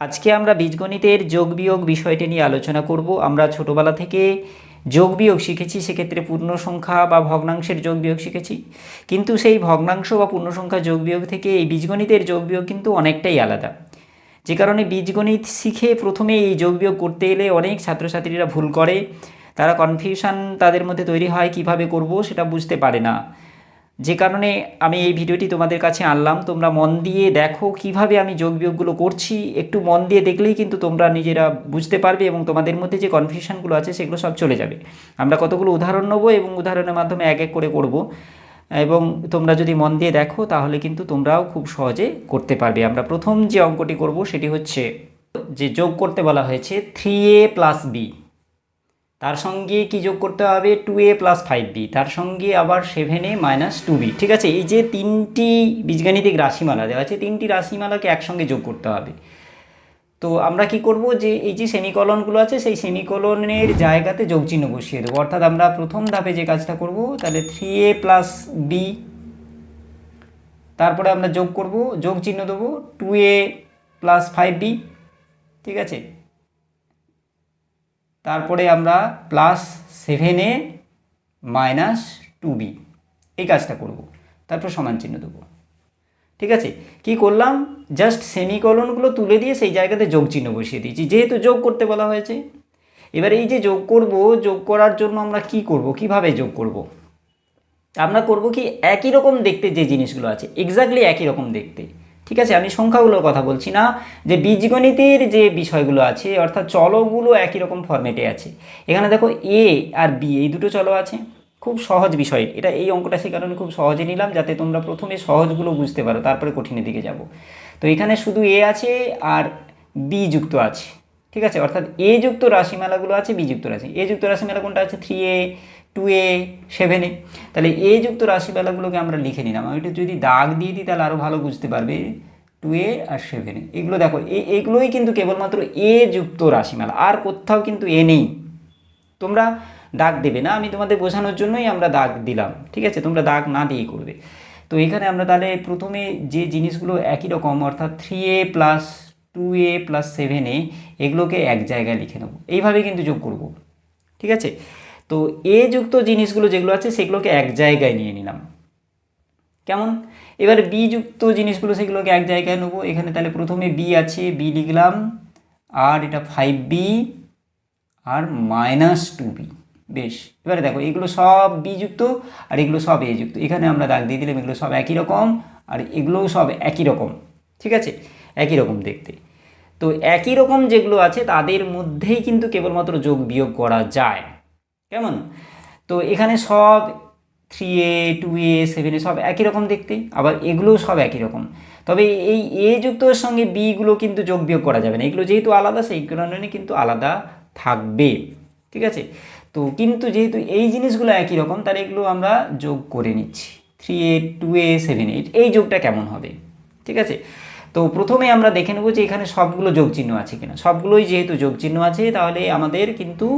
আজকে আমরা বীজগণিতের যোগ বিয়োগ বিষয়টি নিয়ে আলোচনা করব। আমরা ছোটবেলা থেকে যোগ বিয়োগ শিখেছি, সেক্ষেত্রে পূর্ণ সংখ্যা বা ভগ্নাংশের যোগ বিয়োগ শিখেছি। কিন্তু সেই ভগ্নাংশ বা পূর্ণ সংখ্যা যোগ বিয়োগ থেকে এই বীজগণিতের যোগ বিয়োগ কিন্তু অনেকটাই আলাদা। যে কারণে বীজগণিত শিখে প্রথমে এই যোগ বিয়োগ করতে এলে অনেক ছাত্রছাত্রীরা ভুল করে। তারা কনফিউশন তাদের মধ্যে তৈরি হয়, কীভাবে করব সেটা বুঝতে পারে না। যে কারণে আমি এই ভিডিওটি তোমাদের কাছে আনলাম। তোমরা মন দিয়ে দেখো কীভাবে আমি যোগ বিয়োগগুলো করছি। একটু মন দিয়ে দেখলেই কিন্তু তোমরা নিজেরা বুঝতে পারবে এবং তোমাদের মধ্যে যে কনফিউশনগুলো আছে সেগুলো সব চলে যাবে। আমরা কতগুলো উদাহরণ নেব এবং উদাহরণের মাধ্যমে এক এক করে করব। এবং তোমরা যদি মন দিয়ে দেখো তাহলে কিন্তু তোমরাও খুব সহজে করতে পারবে। আমরা প্রথম যে অঙ্কটি করব সেটি হচ্ছে যে যোগ করতে বলা হয়েছে থ্রি এ প্লাস বি তার সঙ্গে কি যোগ করতে হবে? Two a plus five b তার সঙ্গে আবার seven a minus two b ঠিক আছে? এই যে তিনটি বীজগাণিতিক রাশিমালা দেওয়া আছে, তিনটি রাশিমালাকে একসঙ্গে যোগ করতে হবে। তো আমরা কি করব যে, এই যে সেমিকলনগুলো আছে, সেই সেমিকলনের জায়গাতে যোগ চিহ্ন বসিয়ে দেবো। অর্থাৎ আমরা প্রথম ধাপে যে কাজটা করব, তাহলে থ্রি এ প্লাস বি তারপরে আমরা যোগ করব যোগ চিহ্ন দেবো two a plus five b ঠিক আছে? তারপরে আমরা প্লাস সেভেনে মাইনাস টু বি এই কাজটা করব। তারপর সমান চিহ্ন দেবো। ঠিক আছে? কি করলাম? জাস্ট সেমিকলনগুলো তুলে দিয়ে সেই জায়গাতে যোগ চিহ্ন বসিয়ে দিয়েছি। যেহেতু যোগ করতে বলা হয়েছে। এবার এই যে যোগ করব, যোগ করার জন্য আমরা কি করব? কীভাবে যোগ করব? আমরা করব কি একই রকম দেখতে যে জিনিসগুলো আছে এক্স্যাক্টলি একই রকম দেখতে। ঠিক আছে? আমি সংখ্যাগুলোর কথা বলছি না। যে বীজগণিতের যে বিষয়গুলো আছে, অর্থাৎ চলগুলো একই রকম ফর্মেটে আছে। এখানে দেখো এ আর বি এই দুটো চলো আছে। খুব সহজ বিষয়। এটা এই অঙ্কটা সে কারণে খুব সহজে নিলাম, যাতে তোমরা প্রথমে সহজগুলো বুঝতে পারো, তারপরে কঠিনের দিকে যাব। তো এখানে শুধু এ আছে আর বি যুক্ত আছে। ঠিক আছে? অর্থাৎ এ যুক্ত রাশিমালাগুলো আছে বি যুক্ত রাশি। এ যুক্ত রাশিমালা কোনটা আছে? Three a two a seven তাহলে এ যুক্ত রাশিমালাগুলোকে আমরা লিখে নিলাম। আমি একটু যদি দাগ দিয়ে দিই, তাহলে আরও ভালো বুঝতে পারবে। টু এ আর সেভেন এগুলো দেখো এগুলোই কিন্তু কেবলমাত্র এ যুক্ত রাশিমালা, আর কোথাও কিন্তু এ নেই। তোমরা দাগ দেবে না, আমি তোমাদের বোঝানোর জন্যই আমরা দাগ দিলাম, ঠিক আছে? তোমরা দাগ না দিয়েই করবে। তো এখানে আমরা তাহলে প্রথমে যে জিনিসগুলো একই রকম, অর্থাৎ three a plus two a plus seven a এগুলোকে এক জায়গায় লিখে নেব। এইভাবে কিন্তু যোগ করব, ঠিক আছে? তো এ যুক্ত জিনিসগুলো যেগুলো আছে সেগুলোকে এক জায়গায় নিয়ে নিলাম। কেমন? এবার বি যুক্ত জিনিসগুলো সেগুলোকে এক জায়গায় নেব। এখানে তাহলে প্রথমে বি আছে, বি লিখলাম, আর এটা ফাইভ বি আর মাইনাস টু বি বেশ, এবারে দেখো, এগুলো সব বি যুক্ত, আর এগুলো সব এ যুক্ত। এখানে আমরা দাগ দিয়ে দিলাম, এগুলো সব একই রকম, আর এগুলোও সব একই রকম, ঠিক আছে? একই রকম দেখতে। তো একই রকম যেগুলো আছে, তাদের মধ্যেই কিন্তু কেবলমাত্র যোগ বিয়োগ করা যায়। কেমন? তো এখানে সব three a two a seven a সব একই রকম দেখতে, আবার এগুলোও সব একই রকম। তবে এই এ যুক্তর সঙ্গে বিগুলো কিন্তু যোগ বিয়োগ করা যাবে না। এগুলো যেহেতু আলাদা, সেই কারণে কিন্তু আলাদা থাকবে। ঠিক আছে? তো কিন্তু যেহেতু এই জিনিসগুলো একই রকম, তাহলে এগুলো আমরা যোগ করে নিচ্ছি। Three a two a seven eight এই যোগটা কেমন হবে? ঠিক আছে? তো প্রথমে আমরা দেখে নেব যে এখানে সবগুলো যোগ চিহ্ন আছে কিনা। সবগুলোই যেহেতু যোগ চিহ্ন আছে, তাহলে আমাদের কিন্তু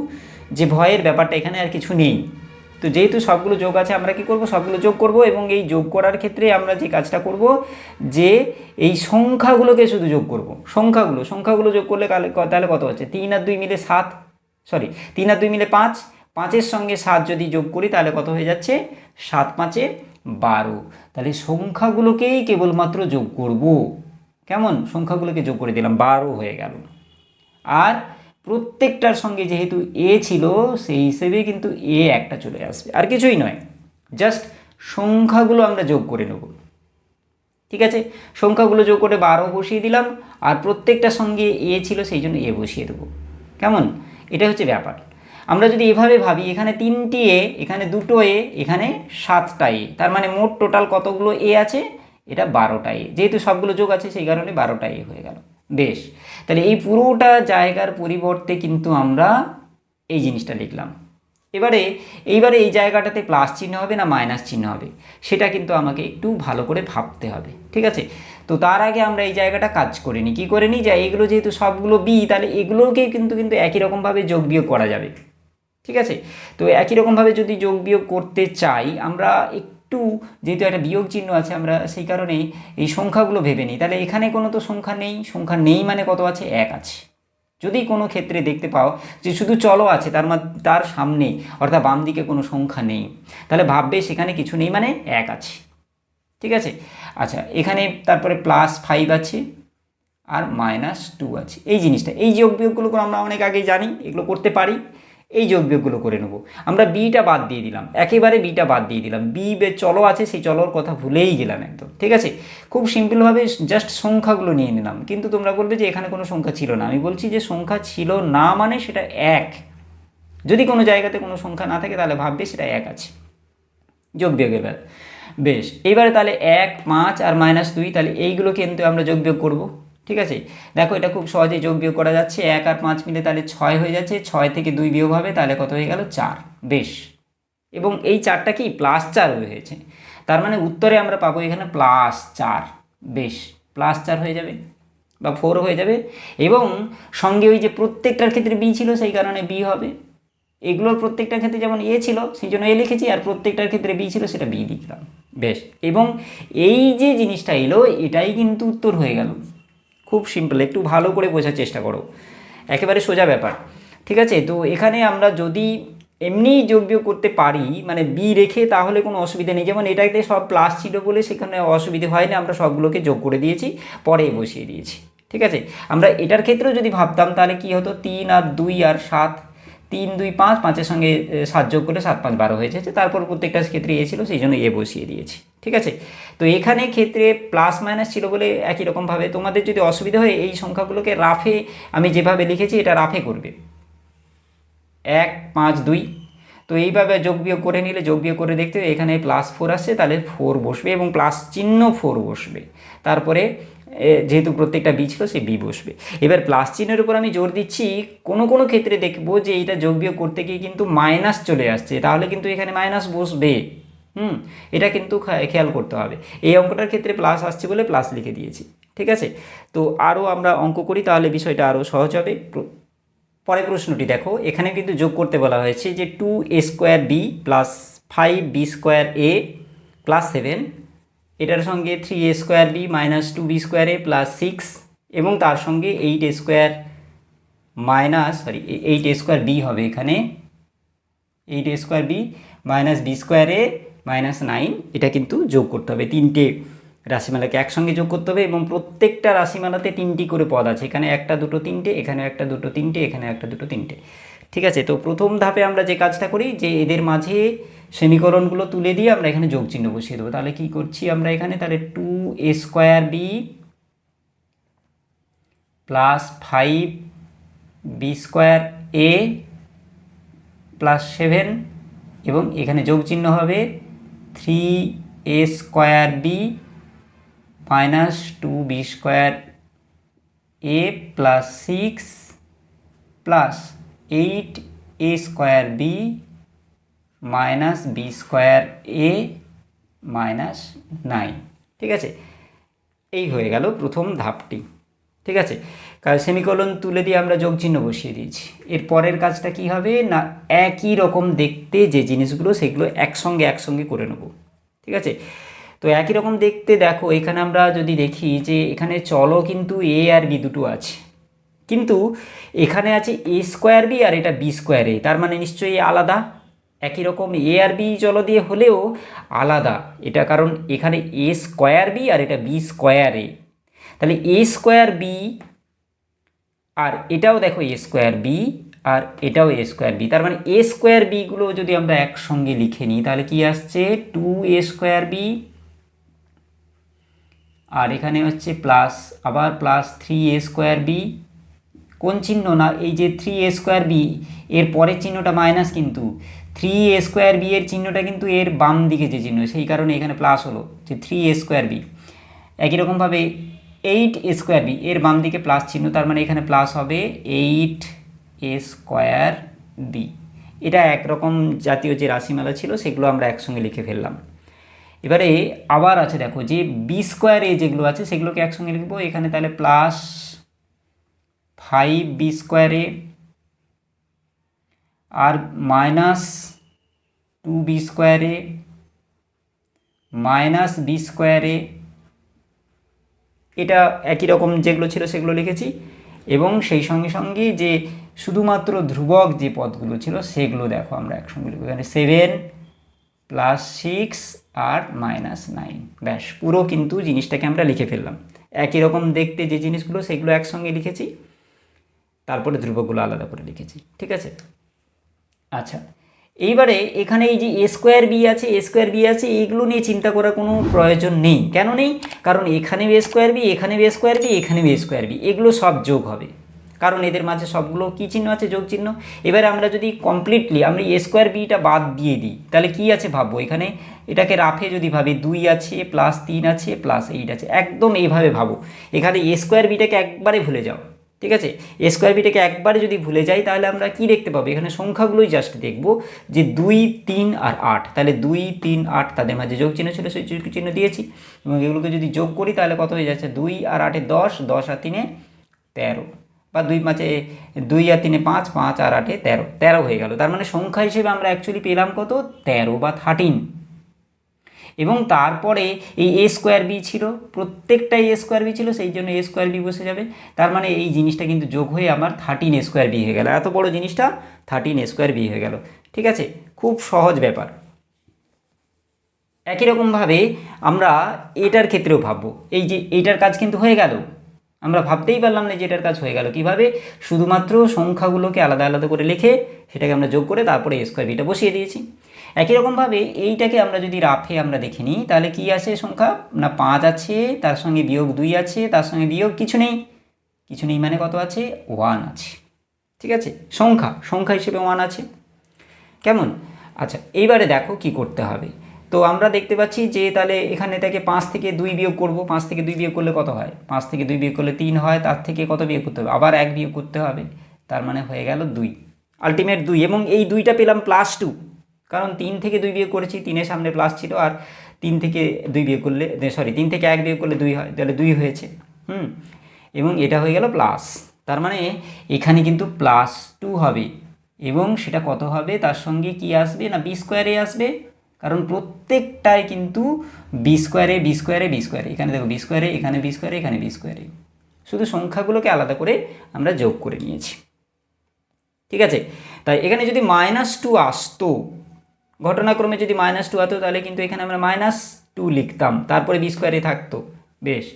যে ভয়ের ব্যাপারটা এখানে আর কিছু নেই। তো যেহেতু সবগুলো যোগ আছে, আমরা কি করব? সবগুলো যোগ করব এবং এই যোগ করার ক্ষেত্রে আমরা যে কাজটা করব, যে এই সংখ্যাগুলোকে শুধু যোগ করব। সংখ্যাগুলো সংখ্যাগুলো যোগ করলে তাহলে কত হচ্ছে তিন আর দুই মিলে সাত সরি তিন আর দুই মিলে পাঁচ, পাঁচের সঙ্গে সাত যদি যোগ করি তাহলে কত হয়ে যাচ্ছে? সাত পাঁচে বারো। তাহলে সংখ্যাগুলোকেই কেবলমাত্র যোগ করব। কেমন? সংখ্যাগুলোকে যোগ করে দিলাম, বারো হয়ে গেল। আর প্রত্যেকটার সঙ্গে যেহেতু এ ছিল, সেই হিসেবে কিন্তু এ একটা চলে আসবে। আর কিছুই নয়। জাস্ট সংখ্যাগুলো আমরা যোগ করে নেব। ঠিক আছে? সংখ্যাগুলো যোগ করে বারো বসিয়ে দিলাম, আর প্রত্যেকটার সঙ্গে এ ছিল, সেই জন্য এ বসিয়ে দেবো। কেমন? এটা হচ্ছে ব্যাপার। আমরা যদি এভাবে ভাবি, এখানে তিনটি এ এখানে দুটো এ এখানে সাতটা এ তার মানে মোট টোটাল কতগুলো এ আছে? এটা বারোটা এ যেহেতু সবগুলো যোগ আছে, সেই কারণে বারোটা এ হয়ে গেল। বেশ। তাহলে এই পুরোটা জায়গার পরিবর্তে কিন্তু আমরা এই জিনিসটা লিখলাম। এবারে, এইবারে এই জায়গাটাতে প্লাস চিহ্ন হবে না মাইনাস চিহ্ন হবে? সেটা কিন্তু আমাকে একটু ভালো করে ভাবতে হবে, ঠিক আছে? তো তার আগে আমরা এই জায়গাটা কাজ করে নিই। কী করে নিই? যে এগুলো যেহেতু সবগুলো বি তাহলে এগুলোকে কিন্তু কিন্তু একই রকমভাবে যোগ বিয়োগ করা যাবে, ঠিক আছে? তো একই রকমভাবে যদি যোগ বিয়োগ করতে চাই, আমরা টু, যেহেতু একটা বিয়োগ চিহ্ন আছে, আমরা সেই কারণে এই সংখ্যাগুলো ভেবে নিই। তাহলে এখানে কোনো তো সংখ্যা নেই সংখ্যা নেই মানে কত আছে? এক আছে। যদি কোনো ক্ষেত্রে দেখতে পাও যে শুধু চলো আছে, তার তার সামনে, অর্থাৎ বাম দিকে কোনো সংখ্যা নেই, তাহলে ভাববে সেখানে কিছু নেই মানে এক আছে। ঠিক আছে? আচ্ছা এখানে তারপরে প্লাস ফাইভ আছে, আর মাইনাস টু আছে। এই জিনিসটা, এই যোগ বিয়োগগুলো আমরা অনেক আগেই জানি, এগুলো করতে পারি। এই যোগ করে নেব। আমরা বিটা বাদ দিয়ে দিলাম। একেবারে বিটা বাদ দিয়ে দিলাম। বি বে চলো আছে, সেই চলোর কথা ভুলেই গেলাম একদম। ঠিক আছে? খুব সিম্পলভাবে জাস্ট সংখ্যাগুলো নিয়ে নিলাম। কিন্তু তোমরা বলবে যে এখানে কোনো সংখ্যা ছিল না। আমি বলছি যে সংখ্যা ছিল না মানে সেটা এক। যদি কোনো জায়গাতে কোনো সংখ্যা না থাকে তাহলে ভাববে সেটা এক আছে। যোগ বিয়োগের বেলা বেশ। এবারে তাহলে এক, পাঁচ আর মাইনাস দুই, তাহলে এইগুলো কিন্তু আমরা যোগ বিয়োগ করব। ঠিক আছে? দেখো, এটা খুব সহজে যোগ বিয়োগ করা যাচ্ছে। এক আর পাঁচ মিলে তাহলে ছয় হয়ে যাচ্ছে। ছয় থেকে দুই বিয়োগ হবে, তাহলে কত হয়ে গেল? চার। বেশ। এবং এই চারটা কি প্লাস চার হয়েছে। তার মানে উত্তরে আমরা পাবো এখানে প্লাস চার। বেশ। প্লাস চার হয়ে যাবে বা ফোর হয়ে যাবে। এবং সঙ্গে ওই যে প্রত্যেকটার ক্ষেত্রে বি ছিল, সেই কারণে বি হবে। এগুলোর প্রত্যেকটার ক্ষেত্রে যেমন এ ছিল, সেই জন্য এ লিখেছি। আর প্রত্যেকটার ক্ষেত্রে বি ছিল, সেটা বি লিখলাম বেশ। এবং এই যে জিনিসটা এলো, এটাই কিন্তু উত্তর হয়ে গেল। খুব সিম্পল একটু ভালো করে বোঝার চেষ্টা করো। একেবারে সোজা ব্যাপার। ঠিক আছে? তো এখানে আমরা যদি এমনি যোগ করতে পারি মানে বি রেখে তাহলে কোনো অসুবিধা নেই। যেমন এটাতে সব প্লাস ছিল বলে সেখানে অসুবিধে হয় না আমরা সবগুলোকে যোগ করে দিয়েছি, পরে বসিয়ে দিয়েছি। ঠিক আছে? আমরা এটার ক্ষেত্রেও যদি ভাবতাম, তাহলে কি হতো? তিন আর দুই আর সাত তিন, দুই, পাঁচ, পাঁচের সঙ্গে যোগ করে সাত, পাঁচ, বারো হয়ে যাচ্ছে তারপর প্রত্যেকটা ক্ষেত্রে এ ছিল, সেই জন্য এ বসিয়ে দিয়েছি। ঠিক আছে? তো এখানে ক্ষেত্রে প্লাস মাইনাস ছিল বলে একই রকমভাবে তোমাদের যদি অসুবিধা হয়, এই সংখ্যাগুলোকে রাফে আমি যেভাবে লিখেছি, এটা রাফে করবে। এক, পাঁচ, দুই। তো এইভাবে যোগ বিয়োগ করে নিলে, যোগ বিয়োগ করে দেখতে এখানে প্লাস ফোর আসছে, তাহলে ফোর বসবে এবং প্লাস চিহ্ন ফোর বসবে। তারপরে যেহেতু প্রত্যেকটা বি ছিল, সেই বি বসবে। এবার প্লাস চিহ্নের উপর আমি জোর দিচ্ছি, কোনো কোনো ক্ষেত্রে দেখব যে এটা যোগ বিয়োগ করতে গিয়ে কিন্তু মাইনাস চলে আসছে, তাহলে কিন্তু এখানে মাইনাস বসবে। হুম, এটা কিন্তু খেয়াল করতে হবে। এই অঙ্কটার ক্ষেত্রে প্লাস আসছে বলে প্লাস লিখে দিয়েছি, ঠিক আছে? তো আরও আমরা অঙ্ক করি, তাহলে বিষয়টা আরও সহজ হবে। প্র- পরের প্রশ্নটি দেখো, এখানে কিন্তু যোগ করতে বলা হয়েছে যে two a square b plus five b square a plus seven এটার সঙ্গে three a square b minus two b square plus six এবং তার সঙ্গে eight a square minus sorry eight a square b হবে এখানে। Eight a square b minus b square minus nine এটা কিন্তু যোগ করতে হবে তিনটে রাশিমালাকে একসঙ্গে যোগ করতে হবে এবং প্রত্যেকটা রাশিমালাতে তিনটি করে পদ আছে। এখানে একটা, দুটো, তিনটে, এখানে একটা, দুটো, তিনটে, এখানে একটা, দুটো, তিনটে। ঠিক আছে, তো প্রথম ধাপে আমরা যে কাজটা করি, যে এদের মাঝে সমীকরণগুলো তুলে দিয়ে আমরা এখানে যোগ চিহ্ন বসিয়ে দেবো। তাহলে কি করছি আমরা এখানে? তাহলে two a square b plus five b square a plus seven এবং এখানে যোগ চিহ্ন হবে three a square b minus two b square a plus six plus eight a square b minus b square a minus nine ঠিক আছে? এই হয়ে গেল প্রথম ধাপটি। ঠিক আছে? কারণ সেমিকোলন তুলে দিয়ে আমরা যোগ চিহ্ন বসিয়ে দিয়েছি। এর পরের কাজটা কি হবে? না, একই রকম দেখতে যে জিনিসগুলো, সেগুলো একসঙ্গে একসঙ্গে করে নেব। ঠিক আছে? তো একই রকম দেখতে দেখো, এখানে আমরা যদি দেখি যে এখানে চলো কিন্তু এ আর বি দুটো আছে। কিন্তু এখানে আছে এ স্কোয়ার বি আর এটা বি স্কোয়ার এ তার মানে নিশ্চয়ই আলাদা। একই রকম এ আর বি চলো দিয়ে হলেও আলাদা। এটা কারণ এখানে এ স্কোয়ার বি আর এটা বি স্কোয়ার এ তাহলে এ স্কোয়ার বি আর এটাও দেখো এ স্কোয়ার বি আর এটাও এ স্কোয়ার বি তার মানে এ স্কোয়ার বিগুলো যদি আমরা একসঙ্গে লিখে নিই, তাহলে কি আসছে? টু এ স্কোয়ার বি আর এখানে হচ্ছে প্লাস আবার plus three a square b কোন চিহ্ন? না, এই যে থ্রি এ স্কোয়ার বি এর পরের চিহ্নটা মাইনাস কিন্তু। থ্রি এ স্কোয়ার বি এর চিহ্নটা কিন্তু এর বাম দিকে যে চিহ্ন, সেই কারণে এখানে প্লাস হলো, যে থ্রি এ স্কোয়ার বি একই রকমভাবে এইট এ স্কোয়ার বি এর বাম দিকে প্লাস চিহ্ন, তার মানে এখানে প্লাস হবে এইট এ স্কোয়ার বি এটা একরকম জাতীয় যে রাশিমালা ছিল, সেগুলো আমরা একসঙ্গে লিখে ফেললাম। এবারে আবার আছে দেখো, যে বি স্কোয়ার এ যেগুলো আছে, সেগুলোকে একসঙ্গে লিখব, এখানে তাহলে প্লাস ফাইভ বি স্কোয়ারে আর মাইনাস টু বি স্কোয়ারে, মাইনাস বি স্কোয়ারে, এটা একই রকম যেগুলো ছিল সেগুলো লিখেছি। এবং সেই সঙ্গে সঙ্গে যে শুধুমাত্র ধ্রুবক যে পদগুলো ছিল সেগুলো দেখো আমরা একসঙ্গে লিখব। এখানে সেভেন প্লাস সিক্স আর মাইনাস নাইন ব্যাস, পুরো কিন্তু জিনিসটাকে আমরা লিখে ফেললাম। একই রকম দেখতে যে জিনিসগুলো সেগুলো একসঙ্গে লিখেছি। তারপরে ধ্রুবকগুলো আলাদা করে লিখেছি। ঠিক আছে? আচ্ছা এইবারে এখানে এই যে এ স্কোয়ার বি আছে এ স্কোয়ার বি আছে, এইগুলো নিয়ে চিন্তা করার কোনো প্রয়োজন নেই। কেন নেই? কারণ এখানে বি স্কোয়ার বি এখানে বি স্কোয়ার বি এখানে বি স্কোয়ার বি এগুলো সব যোগ হবে। কারণ এদের মাঝে সবগুলো কী চিহ্ন আছে? যোগ চিহ্ন। এবারে আমরা যদি কমপ্লিটলি আমরা এ স্কোয়ার বিটা বাদ দিয়ে দিই, তাহলে কি আছে ভাববো? এখানে এটাকে রাফে যদি ভাবি, দুই আছে প্লাস তিন আছে প্লাস এইট আছে, একদম এইভাবে ভাবো। এখানে এ স্কোয়ার বিটাকে একবারে ভুলে যাও। ঠিক আছে? এ স্কোয়ার বিটাকে একবারে যদি ভুলে যাই, তাহলে আমরা কি দেখতে পাবো? এখানে সংখ্যাগুলোই জাস্ট দেখব যে দুই, তিন আর আট। তাহলে দুই, তিন, আট তাদের মাঝে যোগ চিহ্ন ছিল, সেই যোগ চিহ্ন দিয়েছি। এবং এগুলোকে যদি যোগ করি, তাহলে কত হয়ে যাচ্ছে? দুই আর আটে দশ দশ আর তিনে তেরো। বা দুই পাঁচে, দুই আর তিনে পাঁচ পাঁচ আর আটে তেরো। তেরো হয়ে গেল। তার মানে সংখ্যা হিসেবে আমরা অ্যাকচুয়ালি পেলাম কত? তেরো বা থার্টিন এবং তারপরে এই এ স্কোয়ার বি ছিল, প্রত্যেকটাই এ স্কোয়ার বি ছিল, সেই জন্য এ স্কোয়ার বি বসে যাবে। তার মানে এই জিনিসটা কিন্তু যোগ হয়ে আমার থার্টিন স্কোয়ার বি হয়ে গেল। এত বড় জিনিসটা থার্টিন স্কোয়ার বি হয়ে গেল। ঠিক আছে? খুব সহজ ব্যাপার। একই রকমভাবে আমরা এটার ক্ষেত্রেও ভাববো। এই যে এইটার কাজ কিন্তু হয়ে গেল। আমরা ভাবতেই পারলাম না যে এটার কাজ হয়ে গেল। কীভাবে? শুধুমাত্র সংখ্যাগুলোকে আলাদা আলাদা করে লিখে সেটাকে আমরা যোগ করে তারপরে স্কোয়ার বিটা বসিয়ে দিয়েছি। একই রকমভাবে এইটাকে আমরা যদি রাফে আমরা দেখে নিই, তাহলে কি আছে সংখ্যা? না, পাঁচ আছে, তার সঙ্গে বিয়োগ দুই আছে, তার সঙ্গে বিয়োগ কিছু নেই। কিছু নেই মানে কত আছে? ওয়ান আছে। ঠিক আছে? সংখ্যা সংখ্যা হিসেবে ওয়ান আছে। কেমন? আচ্ছা এইবারে দেখো কি করতে হবে। তো আমরা দেখতে পাচ্ছি যে তাহলে এখানে থেকে পাঁচ থেকে দুই বিয়োগ করব। পাঁচ থেকে দুই বিয়োগ করলে কত হয়? পাঁচ থেকে দুই বিয়োগ করলে তিন হয়, তার থেকে কত বিয়োগ করতে হবে? আবার এক বিয়োগ করতে হবে, তার মানে হয়ে গেল দুই। আলটিমেট দুই, এবং এই দুইটা পেলাম প্লাস টু কারণ তিন থেকে দুই বিয়োগ করেছি, তিনের সামনে প্লাস ছিল, আর তিন থেকে দুই বিয়োগ করলে সরি তিন থেকে এক বিয়োগ করলে দুই হয়, তাহলে দুই হয়েছে। হুম, এবং এটা হয়ে গেল প্লাস তার মানে এখানে কিন্তু প্লাস টু হবে, এবং সেটা কত হবে? তার সঙ্গে কি আসবে না বি স্কোয়ারে আসবে? কারণ প্রত্যেকটাই কিন্তু বি স্কোয়ারে বি স্কোয়ারে বি স্কোয়ারে এখানে দেখো বি স্কোয়ারে এখানে বি স্কোয়ারে এখানে বি স্কোয়ারে শুধু সংখ্যাগুলোকে আলাদা করে আমরা যোগ করে নিয়েছি। ঠিক আছে? তাই এখানে যদি মাইনাস টু আসতো, ঘটনাক্রমে যদি মাইনাস টু হতো তাহলে কিন্তু এখানে আমরা মাইনাস টু লিখতাম। তারপরে বি স্কোয়ারে থাকতো। বেশ।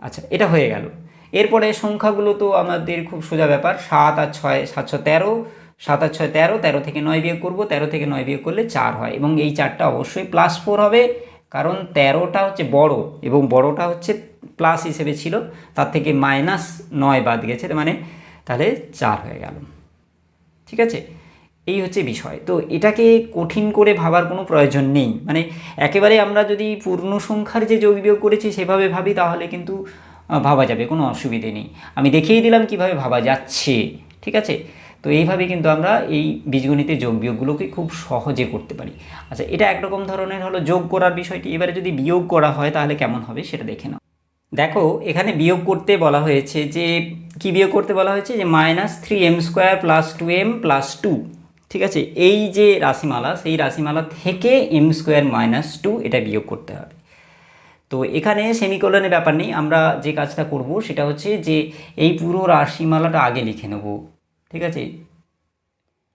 আচ্ছা এটা হয়ে গেল। এরপরে সংখ্যাগুলো তো আমাদের খুব সোজা ব্যাপার। সাত আর ছয়, সাতশো তেরো। সাত আর ছয় তেরো তেরো থেকে নয় বিয়োগ করব, তেরো থেকে নয় বিয়োগ করলে চার হয় এবং এই চারটা অবশ্যই প্লাস ফোর হবে কারণ তেরোটা হচ্ছে বড় এবং বড়টা হচ্ছে প্লাস হিসেবে ছিল, তার থেকে মাইনাস নয় বাদ গেছে মানে তাহলে চার হয়ে গেল। ঠিক আছে? এই হচ্ছে বিষয়। তো এটাকে কঠিন করে ভাবার কোনো প্রয়োজন নেই। মানে একেবারে আমরা যদি পূর্ণ সংখ্যার যে যোগ বিয়োগ করেছি সেভাবে ভাবি, তাহলে কিন্তু ভাবা যাবে, কোনো অসুবিধে নেই। আমি দেখিয়ে দিলাম কীভাবে ভাবা যাচ্ছে। ঠিক আছে? তো এইভাবে কিন্তু আমরা এই বীজগণিতের যোগ বিয়োগগুলোকে খুব সহজে করতে পারি। আচ্ছা এটা একরকম ধরনের হলো যোগ করার বিষয়টি। এবারে যদি বিয়োগ করা হয় তাহলে কেমন হবে সেটা দেখে নাও। দেখো, এখানে বিয়োগ করতে বলা হয়েছে যে, কি বিয়োগ করতে বলা হয়েছে? যে minus three m square plus two m plus two ঠিক আছে? এই যে রাশিমালা, সেই রাশিমালা থেকে এম স্কোয়ার মাইনাস টু এটা বিয়োগ করতে হবে। তো এখানে সেমিকোলনের ব্যাপার নেই। আমরা যে কাজটা করব সেটা হচ্ছে যে, এই পুরো রাশিমালাটা আগে লিখে নেব। ঠিক আছে?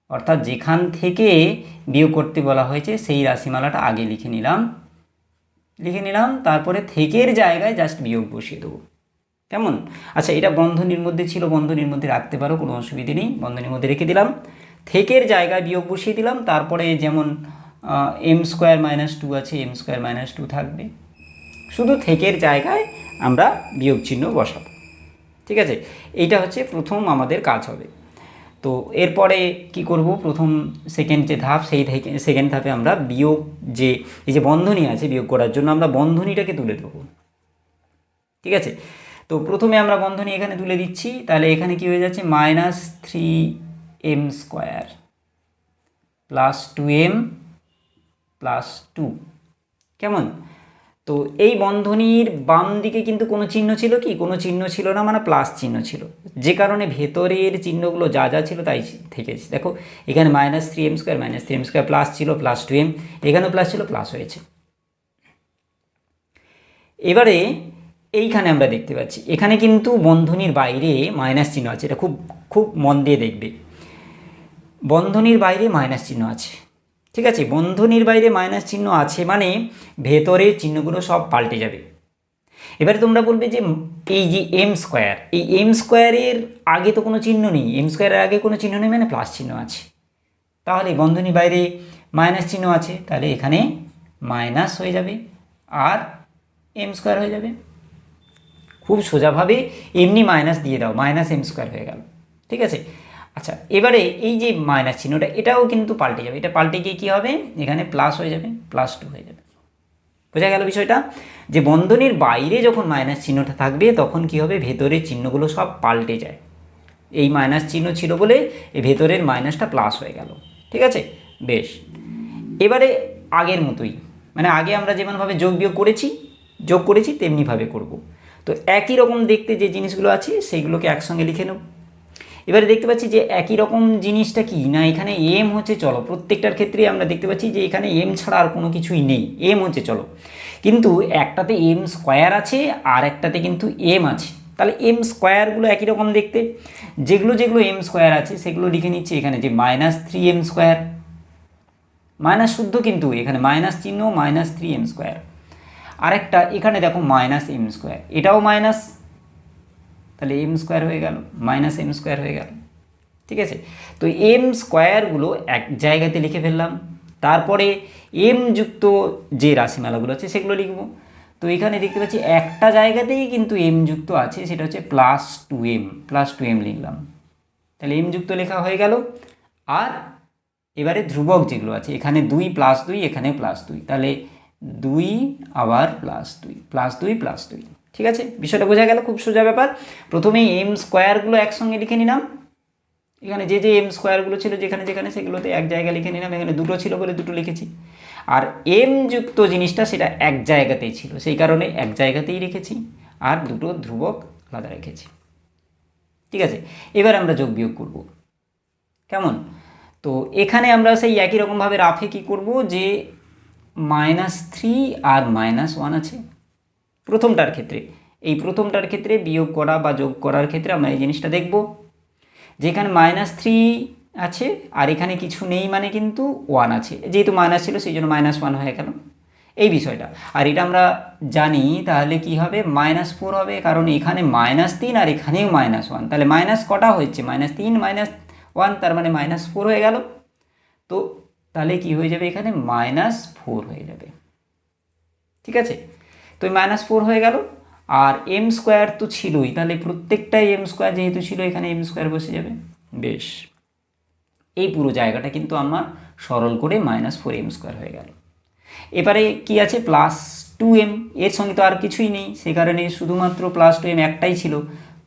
অর্থাৎ যেখান থেকে বিয়োগ করতে বলা হয়েছে, সেই রাশিমালাটা আগে লিখে নিলাম। লিখে নিলাম, তারপরে থেকের জায়গায় জাস্ট বিয়োগ বসিয়ে দেবো। কেমন? আচ্ছা এটা বন্ধনীর মধ্যে ছিল, বন্ধনীর মধ্যে রাখতে পারো, কোনো অসুবিধে নেই, বন্ধনীর মধ্যে রেখে দিলাম। থেকের জায়গায় বিয়োগ বসিয়ে দিলাম, তারপরে যেমন এম স্কোয়ার মাইনাস টু আছে এম স্কোয়ার মাইনাস টু থাকবে। শুধু থেকের জায়গায় আমরা বিয়োগ চিহ্ন বসাবো। ঠিক আছে? এইটা হচ্ছে প্রথম আমাদের কাজ হবে। তো এরপরে কি করব? প্রথম সেকেন্ড যে ধাপ, সেই সেকেন্ড ধাপে আমরা বিয়োগ যে, এই যে বন্ধনী আছে বিয়োগ করার জন্য আমরা বন্ধনীটাকে তুলে দেবো। ঠিক আছে? তো প্রথমে আমরা বন্ধনী এখানে তুলে দিচ্ছি, তাহলে এখানে কি হয়ে যাচ্ছে? Minus three m square plus two m plus two. কেমন? তো এই বন্ধনীর বাম দিকে কিন্তু কোনো চিহ্ন ছিল কি? কোনো চিহ্ন ছিল না মানে প্লাস চিহ্ন ছিল। যে কারণে ভেতরের চিহ্নগুলো যা যা ছিল তাই থেকে দেখো, এখানে minus three m square minus three m square plus ছিল প্লাস টু এম এখানেও প্লাস ছিল প্লাস হয়েছে। এবারে এইখানে আমরা দেখতে পাচ্ছি, এখানে কিন্তু বন্ধনীর বাইরে মাইনাস চিহ্ন আছে। এটা খুব খুব মন দিয়ে দেখবে। বন্ধনীর বাইরে মাইনাস চিহ্ন আছে। ঠিক আছে, বন্ধনীর বাইরে মাইনাস চিহ্ন আছে মানে ভেতরের চিহ্নগুলো সব পাল্টে যাবে। এবারে তোমরা বলবে যে এই যে এম স্কোয়ার এই এম স্কোয়ারের আগে তো কোনো চিহ্ন নেই এম স্কোয়ারের আগে কোনো চিহ্ন নেই মানে প্লাস চিহ্ন আছে। তাহলে বন্ধনী বাইরে মাইনাস চিহ্ন আছে, তাহলে এখানে মাইনাস হয়ে যাবে আর এম স্কোয়ার হয়ে যাবে। খুব সোজাভাবে এমনি মাইনাস দিয়ে দাও, মাইনাস এম স্কোয়ার হয়ে গেল। ঠিক আছে আচ্ছা এবারে এই যে মাইনাস চিহ্নটা, এটাও কিন্তু পাল্টে যাবে। এটা পাল্টে গিয়ে কী হবে? এখানে প্লাস হয়ে যাবে প্লাস টু হয়ে যাবে। বোঝা গেল বিষয়টা? যে বন্ধনীর বাইরে যখন মাইনাস চিহ্নটা থাকবে, তখন কি হবে? ভেতরের চিহ্নগুলো সব পাল্টে যায়। এই মাইনাস চিহ্ন ছিল বলে এই ভেতরের মাইনাসটা প্লাস হয়ে গেল। ঠিক আছে? বেশ। এবারে আগের মতোই মানে আগে আমরা যেমনভাবে যোগ বিয়োগ করেছি, যোগ করেছি, তেমনিভাবে করব। তো একই রকম দেখতে যে জিনিসগুলো আছে সেইগুলোকে একসঙ্গে লিখে নেব। এবারে দেখতে পাচ্ছি যে একই রকম জিনিসটা কি? না, এখানে এম হচ্ছে চলো। প্রত্যেকটার ক্ষেত্রে আমরা দেখতে পাচ্ছি যে এখানে এম ছাড়া আর কোনো কিছুই নেই। এম হচ্ছে চলো। কিন্তু একটাতে এম স্কোয়ার আছে, আর একটাতে কিন্তু এম আছে। তাহলে এম স্কোয়ারগুলো একই রকম দেখতে। যেগুলো যেগুলো এম স্কোয়ার আছে, সেগুলো লিখে নিচ্ছি এখানে যে minus three m square minus শুদ্ধ কিন্তু, এখানে মাইনাস চিহ্ন মাইনাস থ্রি এম স্কোয়ার আরেকটা, এখানে দেখো মাইনাস এম স্কোয়ার এটাও মাইনাস তাহলে এম স্কোয়ার হয়ে গেল মাইনাস এম স্কোয়ার হয়ে গেল, ঠিক আছে? তো এম স্কোয়ারগুলো এক জায়গাতে লিখে ফেললাম, তারপরে এম যুক্ত যে রাশিমালাগুলো আছে সেগুলো লিখব। তো এখানে দেখতে পাচ্ছি একটা জায়গাতেই কিন্তু এম যুক্ত আছে, সেটা হচ্ছে plus two m plus two m লিখলাম। তাহলে এম যুক্ত লেখা হয়ে গেল, আর এবারে ধ্রুবক যেগুলো আছে, এখানে দুই প্লাস দুই, এখানে প্লাস দুই, তাহলে দুই আবার প্লাস দুই প্লাস দুই প্লাস দুই। ঠিক আছে? বিষয়টা বোঝা গেল, খুব সোজা ব্যাপার। প্রথমে এম স্কোয়ারগুলো একসঙ্গে লিখে নিলাম। এখানে যে যে এম স্কোয়ারগুলো ছিল, যেখানে যেখানে, সেগুলোতে এক জায়গায় লিখে নিলাম। এখানে দুটো ছিল বলে দুটো লিখেছি। আর এম যুক্ত জিনিসটা সেটা এক জায়গাতেই ছিল। সেই কারণে এক জায়গাতেই রেখেছি। আর দুটো ধ্রুবক আলাদা রেখেছি। ঠিক আছে? এবার আমরা যোগ বিয়োগ করব। কেমন? তো এখানে আমরা সেই একই রকমভাবে রাফে কি করব? যে মাইনাস থ্রি আর মাইনাস ওয়ান আছে। প্রথমটার ক্ষেত্রে। এই প্রথমটার ক্ষেত্রে বিয়োগ করা বা যোগ করার ক্ষেত্রে আমরা এই জিনিসটা দেখব। যেখানে মাইনাস থ্রি আছে, আর এখানে কিছু নেই মানে কিন্তু ওয়ান আছে। যেহেতু মাইনাস ছিল, সেই জন্য মাইনাস ওয়ান হয়ে গেল। এই বিষয়টা। আর এটা আমরা জানি, তাহলে কি হবে? মাইনাস ফোর হবে, কারণ এখানে মাইনাস তিন আর এখানেও মাইনাস ওয়ান তাহলে মাইনাস কটা হচ্ছে মাইনাস তিন মাইনাস ওয়ান তার মানে মাইনাস ফোর হয়ে গেল। তো তাহলে কি হয়ে যাবে এখানে? মাইনাস ফোর হয়ে যাবে। ঠিক আছে? তো মাইনাস ফোর হয়ে গেল। আর এম স্কোয়ার তো ছিলই, তাহলে প্রত্যেকটাই এম স্কোয়ার যেহেতু ছিল, এখানে এম স্কোয়ার বসে যাবে। বেশ। এই পুরো জায়গাটা কিন্তু আমার সরল করে মাইনাস ফোর এম স্কোয়ার হয়ে গেল। এবারে কি আছে? প্লাস টু এম এর সঙ্গে তো আর কিছুই নেই, সে কারণে শুধুমাত্র প্লাস টু এম একটাই ছিল,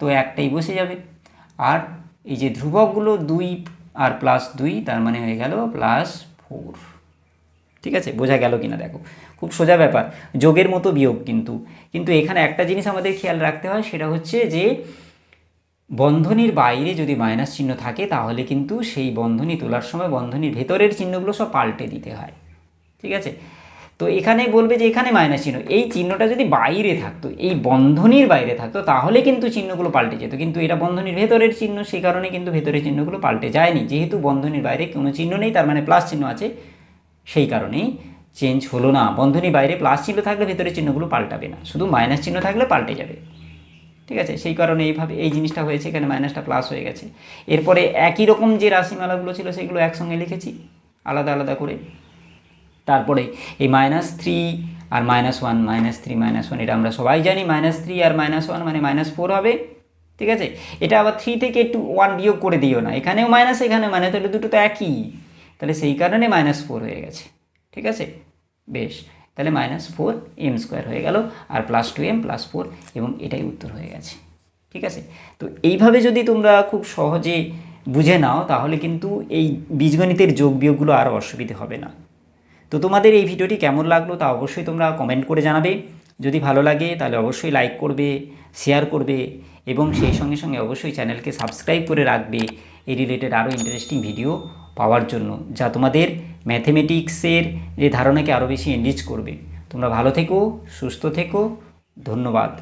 তো একটাই বসে যাবে। আর এই যে ধ্রুবকগুলো দুই আর প্লাস দুই, তার মানে হয়ে গেল প্লাস ফোর ঠিক আছে? বোঝা গেল কিনা দেখো। খুব সোজা ব্যাপার। যোগের মতো বিয়োগ কিন্তু। কিন্তু এখানে একটা জিনিস আমাদের খেয়াল রাখতে হয়, সেটা হচ্ছে যে বন্ধনীর বাইরে যদি মাইনাস চিহ্ন থাকে, তাহলে কিন্তু সেই বন্ধনী তোলার সময় বন্ধনীর ভেতরের চিহ্নগুলো সব পাল্টে দিতে হয়। ঠিক আছে? তো এখানে বলবে যে এখানে মাইনাস চিহ্ন। এই চিহ্নটা যদি বাইরে থাকতো, এই বন্ধনীর বাইরে থাকতো, তাহলে কিন্তু চিহ্নগুলো পাল্টে যেত। কিন্তু এটা বন্ধনীর ভেতরের চিহ্ন, সেই কারণে কিন্তু ভেতরের চিহ্নগুলো পাল্টে যায়নি। যেহেতু বন্ধনীর বাইরে কোনো চিহ্ন নেই, তার মানে প্লাস চিহ্ন আছে। সেই কারণেই চেঞ্জ হলো না। বন্ধনী বাইরে প্লাস চিহ্ন থাকলে ভেতরের চিহ্নগুলো পাল্টাবে না। শুধু মাইনাস চিহ্ন থাকলে পাল্টে যাবে। ঠিক আছে? সেই কারণে এইভাবে এই জিনিসটা হয়েছে, এখানে মাইনাসটা প্লাস হয়ে গেছে। এরপরে একই রকম যে রাশিমালাগুলো ছিল, সেগুলো একসঙ্গে লিখেছি, আলাদা আলাদা করে। তারপরে এই মাইনাস থ্রি আর minus one minus three minus one এটা আমরা সবাই জানি। মাইনাস থ্রি আর মাইনাস ওয়ান মানে মাইনাস ফোর হবে। ঠিক আছে? এটা আবার থ্রি থেকে একটু ওয়ান বিয়োগ করে দিও না। এখানেও মাইনাস এখানেও মাইনাস তাহলে দুটো তো একই। তাহলে সেই কারণে মাইনাস ফোর হয়ে গেছে। ঠিক আছে? বেশ। তাহলে মাইনাস ফোর এম স্কোয়ার হয়ে গেল আর plus two m plus four এবং এটাই উত্তর হয়ে গেছে। ঠিক আছে? তো এইভাবে যদি তোমরা খুব সহজে বুঝে নাও, তাহলে কিন্তু এই বীজগণিতের যোগ বিয়োগগুলো আর অসুবিধে হবে না। তো তোমাদের এই ভিডিওটি কেমন লাগল তা অবশ্যই তোমরা কমেন্ট করে জানাবে। যদি ভালো লাগে, তাহলে অবশ্যই লাইক করবে শেয়ার করবে এবং সেই সঙ্গে সঙ্গে অবশ্যই চ্যানেলকে সাবস্ক্রাইব করে রাখবে। এই রিলেটেড আরও ইন্টারেস্টিং ভিডিও পাওয়ার জন্য, যা তোমাদের ম্যাথেমেটিক্সের যে ধারণাকে আরও বেশি এনরিচ করবে। তোমরা ভালো থেকো, সুস্থ থেকো, ধন্যবাদ।